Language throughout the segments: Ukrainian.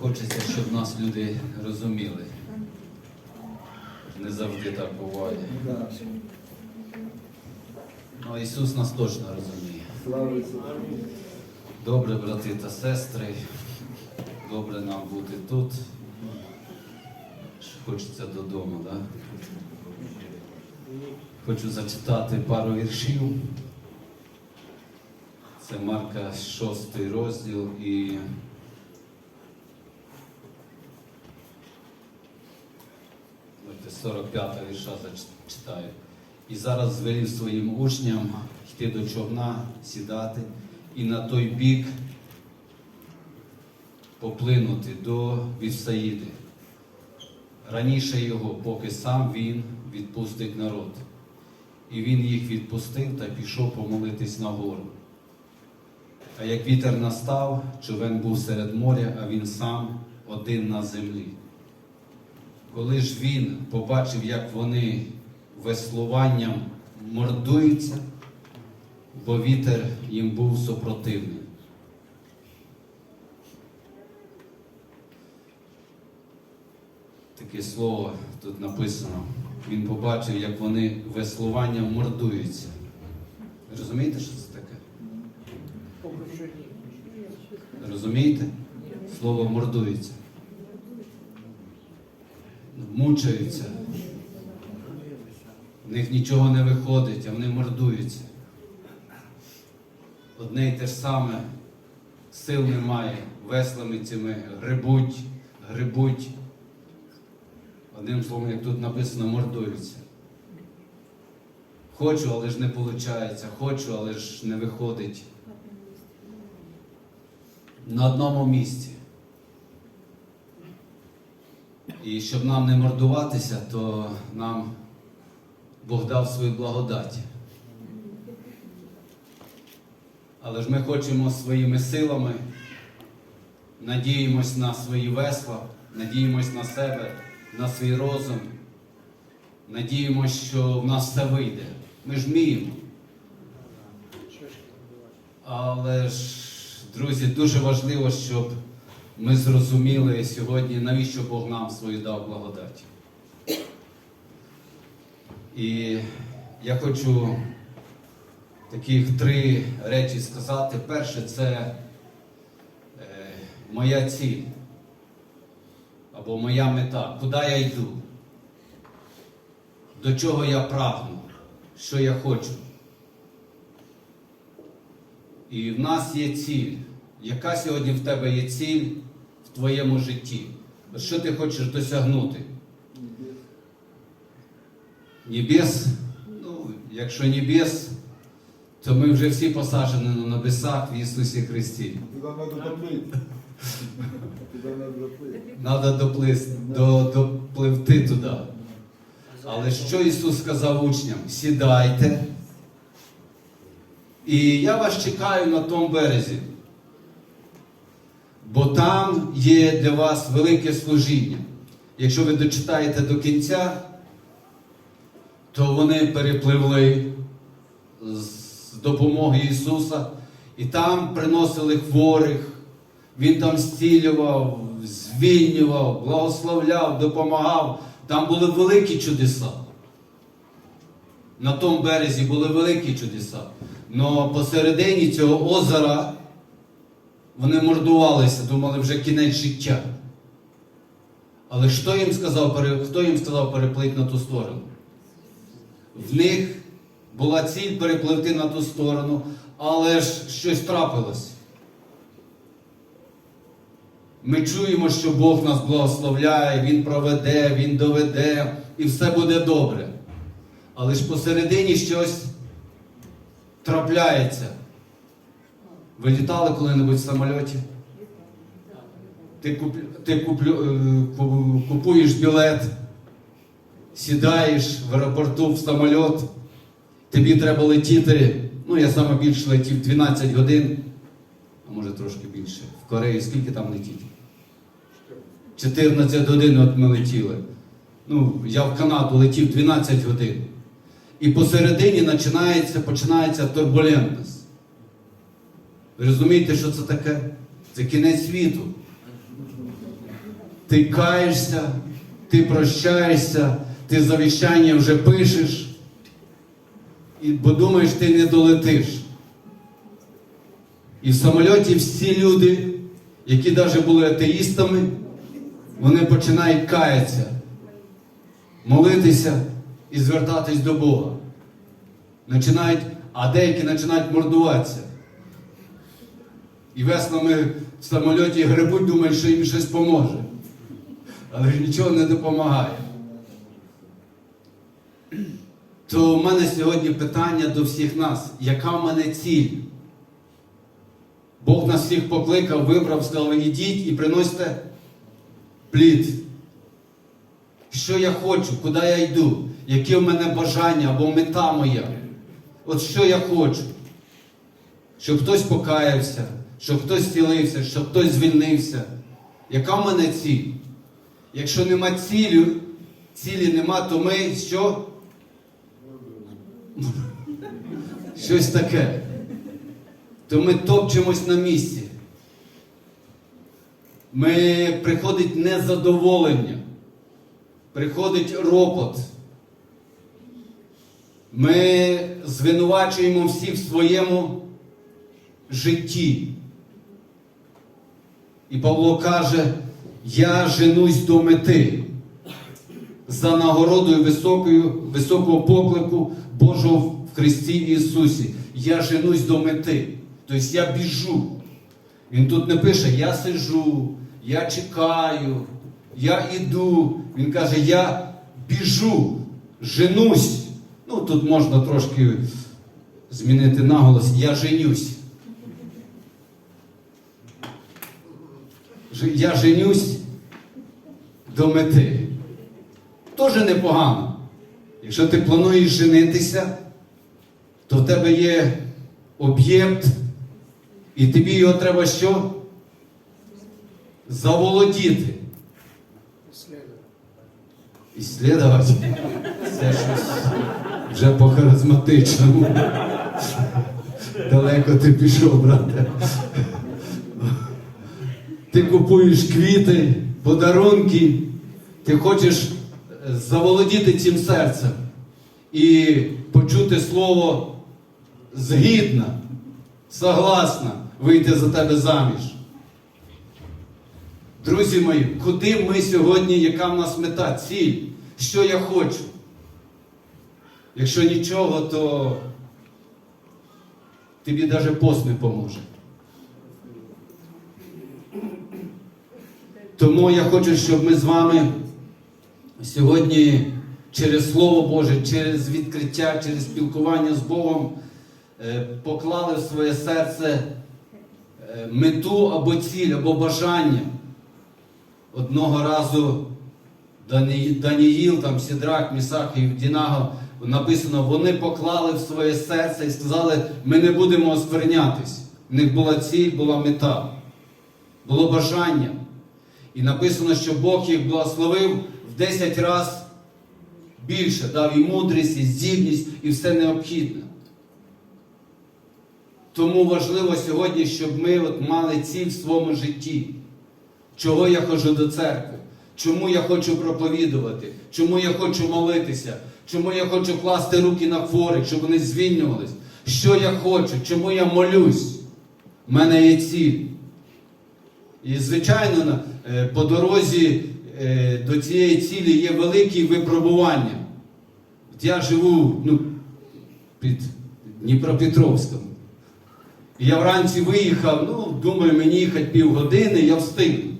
Хочеться, щоб нас люди розуміли. Не завжди так буває. Да. Ну, Ісус нас точно розуміє. Добре, брати та сестри, добре нам бути тут. Хочеться додому, так? Да? Хочу зачитати пару віршів. Це Марка 6 розділ і 45 вірша зачитаю. І зараз звелів своїм учням йти до човна, сідати і на той бік поплинути до Вівсаїди. Раніше його, поки сам він відпустить народ. І він їх відпустив та пішов помолитись на гору. А як вітер настав, човен був серед моря, а він сам один на землі. Коли ж він побачив, як вони веслуванням мордуються, бо вітер їм був супротивний. Таке слово тут написано. Він побачив, як вони веслуванням мордуються. Розумієте, що це таке? Розумієте? Слово мордується. Мучаються. В них нічого не виходить, а вони мордуються. Одне й те ж саме, сил немає, веслами цими грибуть, грибуть. Одним словом, як тут написано, мордуються. Хочу, але ж не виходить, хочу, але ж не виходить. На одному місці. І щоб нам не мордуватися, то нам Бог дав свою благодать. Але ж ми хочемо своїми силами, надіємось на свої весла, надіємось на себе, на свій розум, надіємось, що в нас все вийде. Ми ж вміємо. Але ж, друзі, дуже важливо, щоб ми зрозуміли сьогодні, навіщо Бог нам свою дав благодать. І я хочу таких три речі сказати. Перше, це е, моя ціль або моя мета, куди я йду, до чого я прагну, що я хочу. І в нас є ціль. Яка сьогодні в тебе є ціль в твоєму житті? Що ти хочеш досягнути? Небес, ну, якщо небес, то ми вже всі посаджені на небесах в Ісусі Христі. Треба доплисти, до, допливти туди. Але що Ісус сказав учням? Сідайте. І я вас чекаю на тому березі. Бо там є для вас велике служіння. Якщо ви дочитаєте до кінця, то вони перепливли з допомогою Ісуса, і там приносили хворих, Він там зцілював, звільнював, благословляв, допомагав. Там були великі чудеса. На тому березі були великі чудеса. Но посередині цього озера вони мордувалися, думали вже кінець життя. Але що їм сказав, хто їм сказав переплити на ту сторону? В них була ціль перепливти на ту сторону, але ж щось трапилось. Ми чуємо, що Бог нас благословляє, Він проведе, Він доведе, і все буде добре. Але ж посередині щось трапляється. Ви літали коли-небудь в самольоті? Ти, куп... ти куплю... е, купуєш білет, сідаєш в аеропорту в самоліт, тобі треба летіти. Ну, я саме більше летів 12 годин, а може трошки більше. В Кореї скільки там летіти? 14 годин от ми летіли. Ну, я в Канаду летів 12 годин. І посередині починається, починається турбулентність. Розумієте, що це таке? Це кінець світу. ти каєшся, ти прощаєшся, ти завіщання вже пишеш, бо думаєш, ти не долетиш. І в самольоті всі люди, які навіть були атеїстами, вони починають каятися, молитися і звертатись до Бога. Починають, а деякі починають мордуватися. І веснами в самольоті грибуть, думають, що їм щось поможе. Але ж нічого не допомагає. То в мене сьогодні питання до всіх нас, яка в мене ціль? Бог нас всіх покликав, вибрав, сказав, ідіть і приносьте плід. Що я хочу, куди я йду, які в мене бажання або мета моя. От що я хочу. Щоб хтось покаявся, щоб хтось зцілився, щоб хтось звільнився. Яка в мене ціль? Якщо нема цілі, цілі нема, то ми що? Щось таке. То ми топчемось на місці. Ми приходить незадоволення, приходить ропот. Ми звинувачуємо всіх в своєму житті. І Павло каже, я женусь до мети за нагородою високою, високого поклику Божого в Христі Ісусі. Я женусь до мети. Тобто я біжу. Він тут не пише, я сижу, я чекаю, я іду. Він каже, я біжу, женусь. Ну, тут можна трошки змінити наголос, я женюсь. Ж- Я женюсь до мети. Тоже непогано. Якщо ти плануєш женитися, то в тебе є об'єкт, і тобі його треба що? Заволодіти. Іслідувати. Це щось вже по харизматичному. Далеко ти пішов, брате. Ти купуєш квіти, подарунки, ти хочеш е, заволодіти цим серцем і почути слово згідна, согласна вийти за тебе заміж. Друзі мої, куди ми сьогодні, яка в нас мета, ціль? Що я хочу? Якщо нічого, то тобі навіть пост не поможе. Тому я хочу, щоб ми з вами сьогодні через Слово Боже, через відкриття, через спілкування з Богом е, поклали в своє серце е, мету або ціль, або бажання. Одного разу Даніїл, там Сідрак, Місах і Дінаго написано, вони поклали в своє серце і сказали, ми не будемо осквернятись. В них була ціль, була мета, було бажання. І написано, що Бог їх благословив в 10 разів більше, дав і мудрість, і здібність, і все необхідне. Тому важливо сьогодні, щоб ми от мали ціль в своєму житті. Чого я ходжу до церкви? Чому я хочу проповідувати? Чому я хочу молитися? Чому я хочу класти руки на хворих, щоб вони звільнювались? Що я хочу? Чому я молюсь? У мене є ціль. І, звичайно, е, по дорозі е, до цієї цілі є великі випробування. Я живу ну, під Дніпропетровськом. Я вранці виїхав, ну, думаю, мені їхати півгодини, я встигну.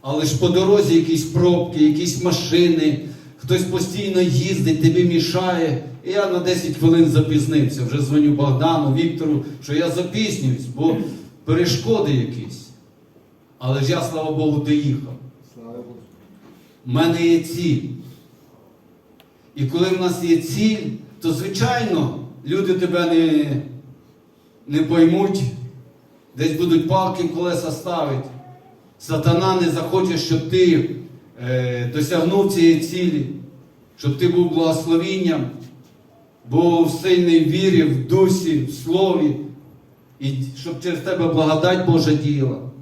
Але ж по дорозі якісь пробки, якісь машини, хтось постійно їздить, тобі мішає. І я на 10 хвилин запізнився. Вже дзвоню Богдану, Віктору, що я запізнююсь, бо перешкоди якісь. Але ж я, слава Богу, доїхав. У мене є ціль. І коли в нас є ціль, то звичайно люди тебе не, не поймуть, десь будуть палки в колеса ставити. Сатана не захоче, щоб ти е, досягнув цієї цілі, щоб ти був благословінням, був сильний в вірі, в дусі, в слові, і щоб через тебе благодать Божа діяла.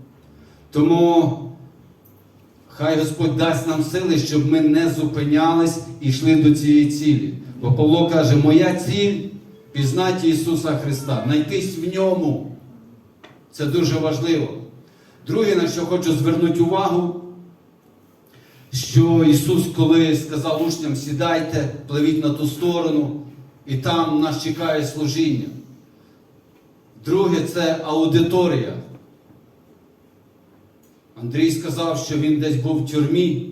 Тому Хай Господь дасть нам сили, щоб ми не зупинялись і йшли до цієї цілі. Бо Павло каже, моя ціль пізнати Ісуса Христа, знайтись в ньому. Це дуже важливо. Друге, на що хочу звернути увагу, що Ісус, коли сказав учням, сідайте, пливіть на ту сторону, і там нас чекає служіння. Друге, це аудиторія. Андрій сказав, що він десь був в тюрмі,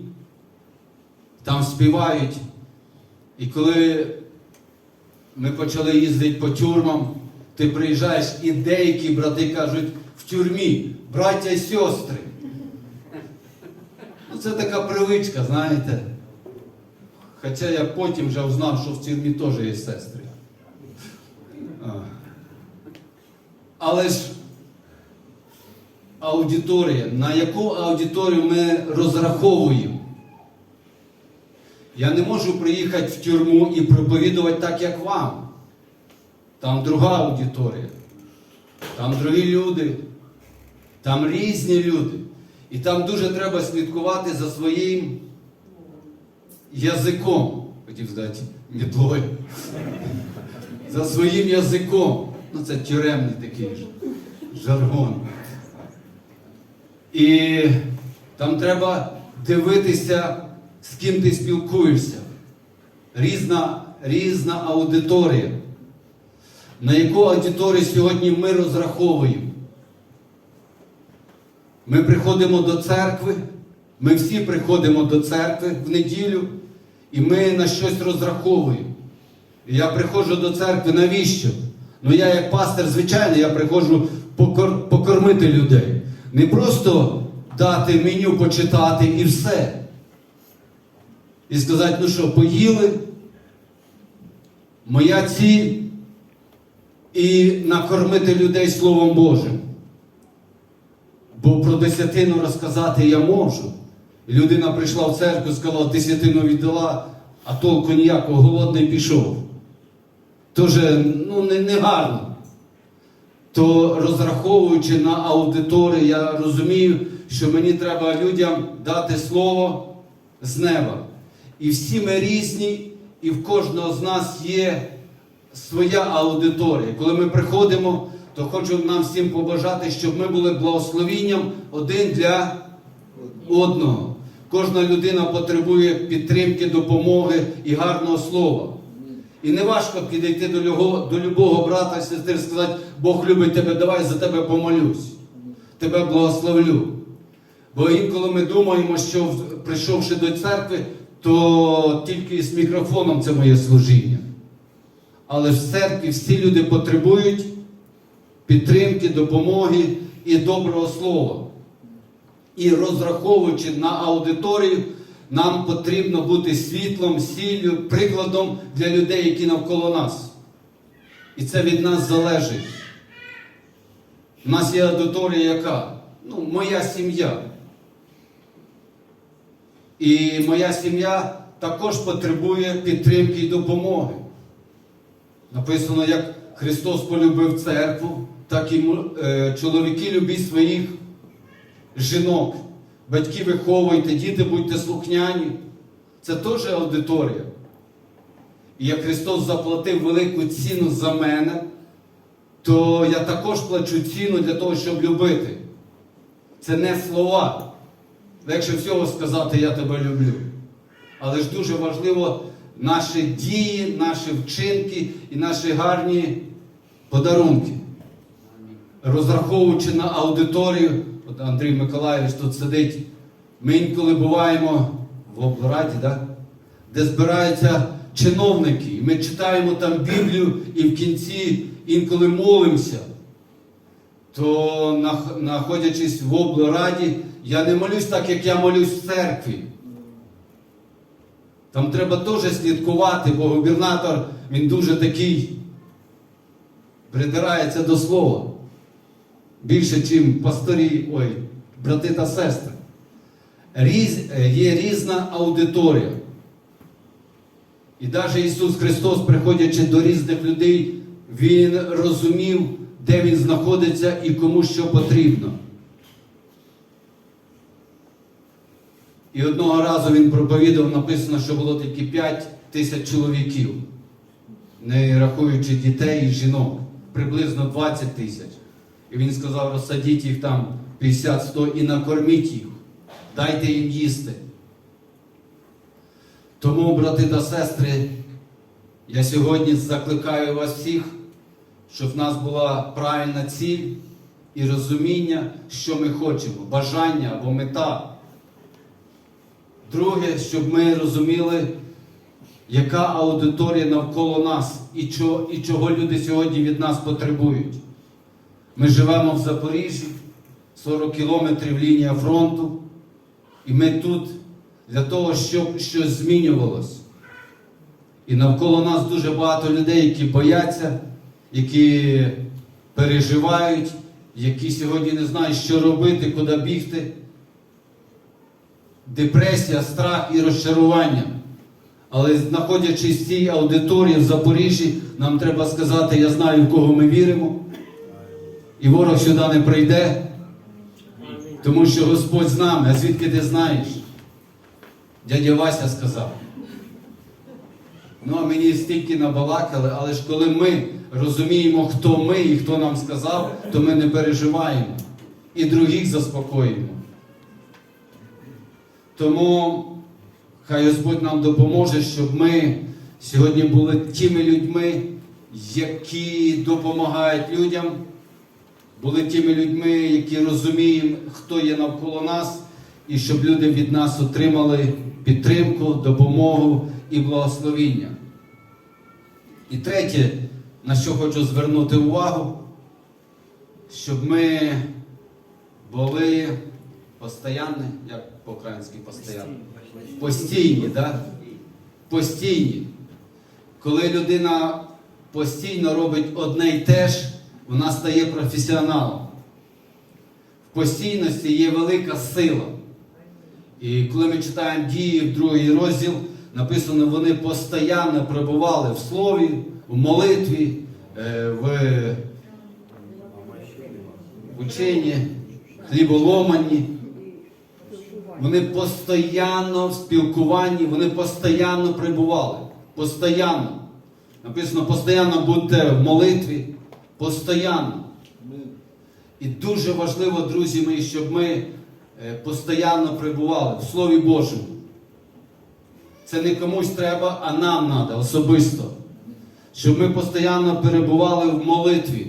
там співають. І коли ми почали їздити по тюрмам, ти приїжджаєш, і деякі брати кажуть в тюрмі, браття і сестри. Ну, це така привичка, знаєте. Хоча я потім вже узнав, що в тюрмі теж є сестри. Але ж аудиторія, на яку аудиторію ми розраховуємо? Я не можу приїхати в тюрму і проповідувати так, як вам. Там друга аудиторія, там другі люди, там різні люди. І там дуже треба слідкувати за своїм язиком. Хотів сказати, мітлою. За своїм язиком. Ну, це тюремний такий жаргон. І там треба дивитися, з ким ти спілкуєшся. Різна, різна аудиторія. На яку аудиторію сьогодні ми розраховуємо? Ми приходимо до церкви, ми всі приходимо до церкви в неділю, і ми на щось розраховуємо. І я приходжу до церкви, навіщо? Ну я як пастир, звичайно, я приходжу покор- покормити людей. Не просто дати меню почитати і все. І сказати, ну що, поїли, моя ціль і накормити людей Словом Божим. Бо про десятину розказати я можу. Людина прийшла в церкву, сказала, десятину віддала, а толку ніякого голодний пішов. Тоже ну, не, не гарно. То розраховуючи на аудиторію, я розумію, що мені треба людям дати слово з неба. І всі ми різні, і в кожного з нас є своя аудиторія. Коли ми приходимо, то хочу нам всім побажати, щоб ми були благословінням один для одного. Кожна людина потребує підтримки, допомоги і гарного слова. І не важко підійти до любого, до любого брата і сестри і сказати, Бог любить тебе, давай за тебе помолюсь. Тебе благословлю. Бо інколи ми думаємо, що прийшовши до церкви, то тільки з мікрофоном це моє служіння. Але в церкві всі люди потребують підтримки, допомоги і доброго слова. І розраховуючи на аудиторію, нам потрібно бути світлом, сіллю, прикладом для людей, які навколо нас. І це від нас залежить. У нас є аудиторія яка? Ну, моя сім'я. І моя сім'я також потребує підтримки і допомоги. Написано, як Христос полюбив церкву, так і е, чоловіки любіть своїх жінок. Батьки виховуйте, діти будьте слухняні. Це теж аудиторія. І як Христос заплатив велику ціну за мене, то я також плачу ціну для того, щоб любити. Це не слова. Легше всього сказати Я тебе люблю. Але ж дуже важливо наші дії, наші вчинки і наші гарні подарунки. Розраховуючи на аудиторію, от Андрій Миколаївич тут сидить, ми інколи буваємо в облраді, да? де збираються чиновники. Ми читаємо там Біблію і в кінці інколи молимося. То знаходячись в облраді, я не молюсь так, як я молюсь в церкві. Там треба теж слідкувати, бо губернатор, він дуже такий придирається до слова. Більше, ніж пасторі, ой, брати та сестри. Різ, е, є різна аудиторія. І навіть Ісус Христос, приходячи до різних людей, Він розумів, де Він знаходиться і кому що потрібно. І одного разу він проповідав, написано, що було тільки 5 тисяч чоловіків, не рахуючи дітей і жінок, приблизно 20 тисяч. І він сказав, розсадіть їх там 50-100 і накорміть їх, дайте їм їсти. Тому, брати та сестри, я сьогодні закликаю вас всіх, щоб в нас була правильна ціль і розуміння, що ми хочемо, бажання або мета. Друге, щоб ми розуміли, яка аудиторія навколо нас і чого, і чого люди сьогодні від нас потребують. Ми живемо в Запоріжжі, 40 кілометрів лінія фронту, і ми тут для того, щоб щось змінювалось. І навколо нас дуже багато людей, які бояться, які переживають, які сьогодні не знають, що робити, куди бігти. Депресія, страх і розчарування. Але знаходячись в цій аудиторії в Запоріжжі, нам треба сказати, я знаю, в кого ми віримо. І ворог сюди не прийде, тому що Господь з нами. А звідки ти знаєш? Дядя Вася сказав. Ну, а мені стільки набалакали, але ж коли ми розуміємо, хто ми і хто нам сказав, то ми не переживаємо і других заспокоїмо. Тому хай Господь нам допоможе, щоб ми сьогодні були тими людьми, які допомагають людям, були тими людьми, які розуміємо, хто є навколо нас, і щоб люди від нас отримали підтримку, допомогу і благословіння. І третє, на що хочу звернути увагу, щоб ми були постійні, як по-українськи постійні? Постійні. Да? Постійні. Коли людина постійно робить одне й те ж, вона стає професіоналом. В постійності є велика сила. І коли ми читаємо дії в другий розділ, написано, вони постійно перебували в слові, в молитві, е, в ученні, хліболоманні. Вони постійно в спілкуванні, вони постійно прибували. Постійно. Написано, постійно будьте в молитві, постійно. І дуже важливо, друзі мої, щоб ми е, постійно прибували в Слові Божому. Це не комусь треба, а нам треба особисто. Щоб ми постійно перебували в молитві.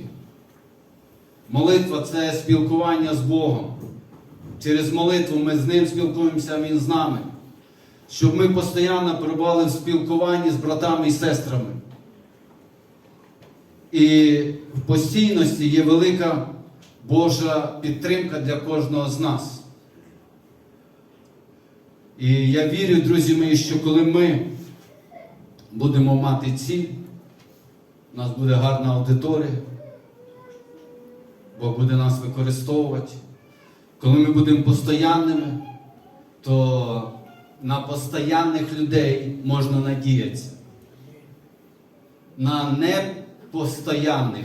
Молитва це спілкування з Богом. Через молитву ми з Ним спілкуємося, Він з нами. Щоб ми постійно перебували в спілкуванні з братами і сестрами. І в постійності є велика Божа підтримка для кожного з нас. І я вірю, друзі мої, що коли ми будемо мати ціль, у нас буде гарна аудиторія, Бог буде нас використовувати. Коли ми будемо постоянними, то на постоянних людей можна надіятися. На непостоянних.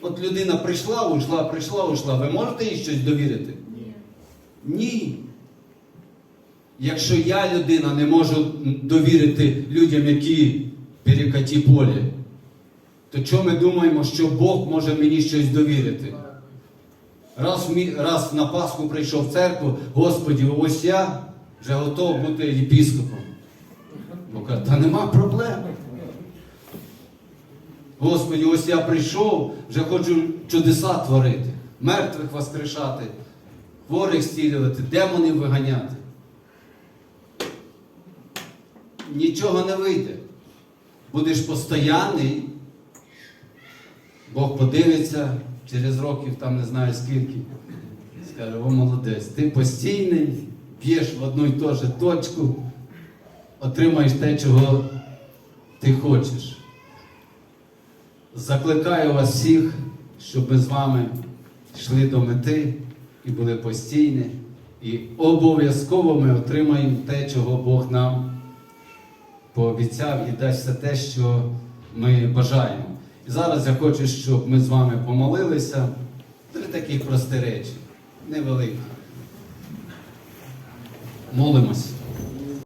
От людина прийшла, уйшла, прийшла, уйшла. Ви можете їй щось довірити? Ні. Ні. Якщо я, людина, не можу довірити людям, які перекаті полі, то чого ми думаємо, що Бог може мені щось довірити? Раз, раз на Пасху прийшов в церкву, Господі, ось я вже готов бути єпіскопом. Бо каже, та нема проблем. Господі, ось я прийшов, вже хочу чудеса творити, мертвих воскрешати, хворих зцілювати, демонів виганяти. Нічого не вийде. Будеш постоянний, Бог подивиться через років, там не знаю скільки. Скаже, о молодець, ти постійний, п'єш в одну і ту же точку, отримаєш те, чого ти хочеш. Закликаю вас всіх, щоб ми з вами йшли до мети і були постійні. І обов'язково ми отримаємо те, чого Бог нам пообіцяв і дасть все те, що ми бажаємо. І зараз я хочу, щоб ми з вами помолилися. Три такі прості речі, невеликі. Молимось.